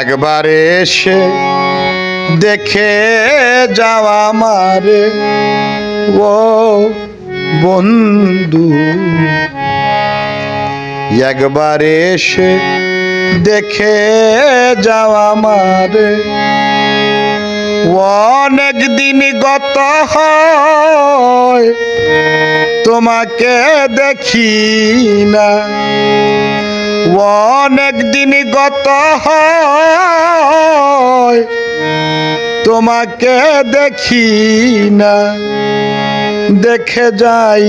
একবার এসে দেখে যাওয়া মারে ও বন্ধু একবার এসে দেখে যাওয়া মারে অনেক দিন গত হয়, তোমাকে দেখি না। অনেক দিন গত তোমাকে দেখি না। দেখে যাই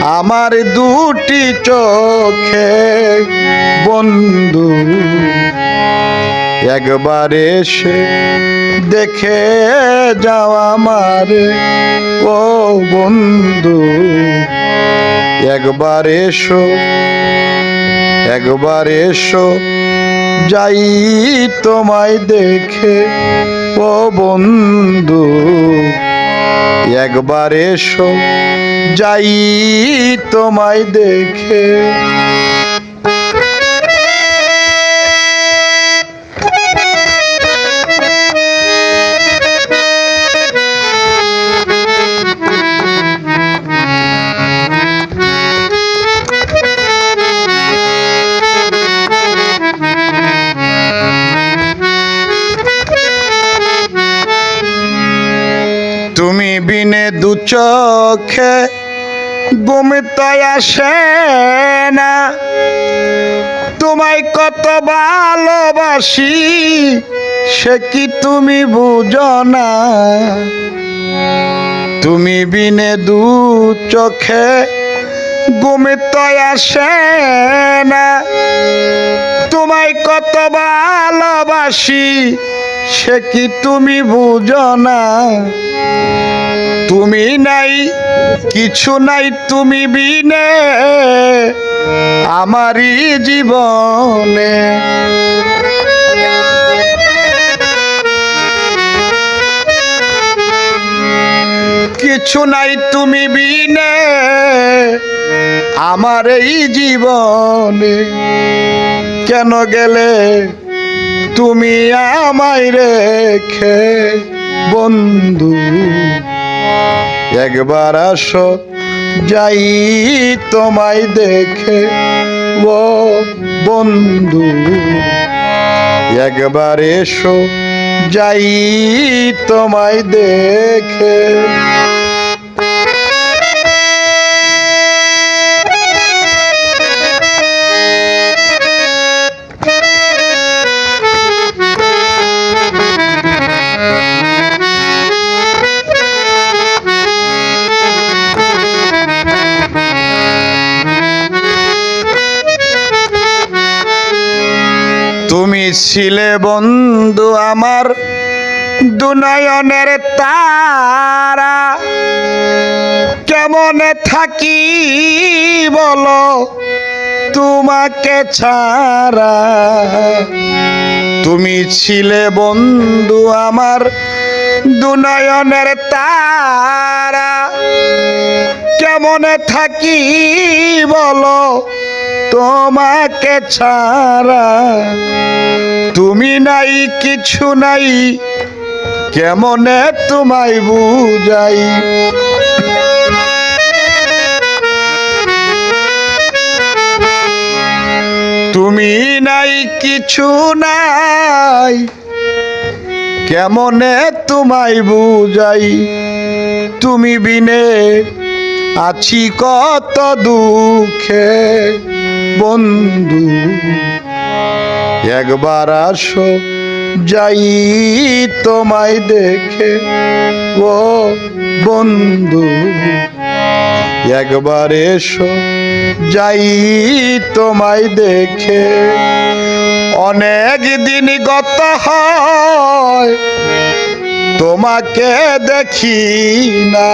আমার দুটি চোখে বন্ধু। একবার এসে দেখে যাও আমার, ও বন্ধু। একবার এসো একবার এসো, যাই তোমায় দেখে, ও বন্ধু। একবার এসো যাই তোমায় দেখে। তুমি বিনে দু চোখে আসে না। তোমায় কত ভালোবাসি, সে কি তুমি বুঝো না। তুমি বিনে দু চোখে ঘুমিতে আসে না। তোমায় কত ভালোবাসি সে কি তুমি বুঝো না? তুমি নাই, কিছু নাই তুমি বিনে আমারই জীবনে। কিছু নাই তুমি বিনে আমার এই জীবনে। কেন গেলে তুমি আমায় রেখে, বন্ধু। একবার আসো, যাই তোমায় দেখে, ও বন্ধু। একবার এসো, যাই তোমায় দেখে ছিলে বন্ধু আমার দুনয়নের তারা। কেমনে থাকি বলো তোমাকে ছাড়া। তুমি ছিলে বন্ধু আমার দুনয়নের তারা। কেমনে থাকি বলো তোমাকে ছাড়া তুমি নাই, কিছু নাই, কেমনে তোমায় বুঝাই? তুমি নাই, কিছু নাই, কেমনে তোমায় বুঝাই? তুমি বিনে আছি কত দুঃখে। বন্ধু, একবার আসো, যাই তোমায় দেখে। ও বন্ধু, একবার এসো, যাই তোমায় দেখে। অনেক দিন গত হয়, তোমাকে দেখি না।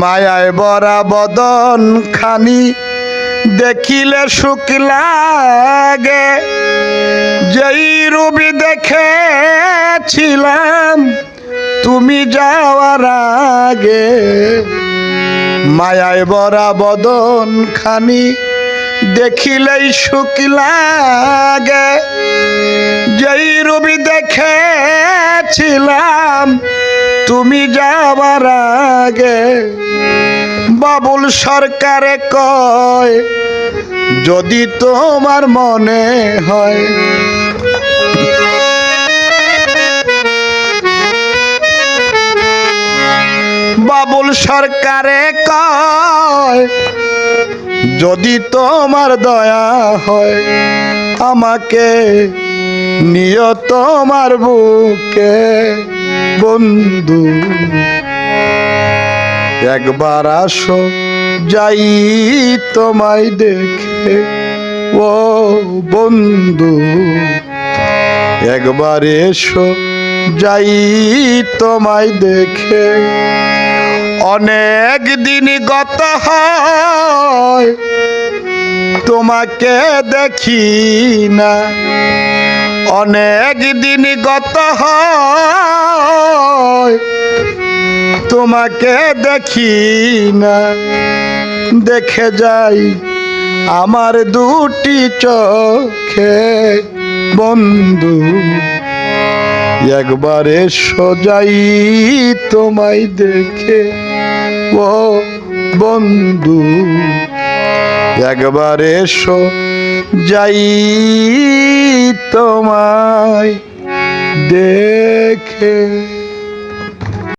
মায়ায় বরা বদন খানি দেখিলে সুখ লাগে। যেই রবি দেখেছিলাম, তুমি যাওয়ার আগে। মায়ায় বরা বদন খানি দেখিলেই সুখ লাগে। যেই রবি দেখেছিলাম তুমি যাবার আগে বাবুল সরকারে কয়, যদি তোমার মনে হয়। বাবুল সরকারে কয়, যদি তোমার দয়া হয়। আমাকে নিয় তোমার বুকে, বন্ধু। একবার আসো, যাই তোমায় দেখে, ও বন্ধু। একবার এসো, যাই তোমায় দেখে। অনেক দিন গত হয় তোমাকে দেখি না। অনেক দিন গত তোমাকে দেখি না। দেখে যাই আমার দুটি চোখে বন্ধু। একবারে সোজাই তোমায় দেখে, ও বন্ধু। একবার এসো যাই তোমায় দেখে।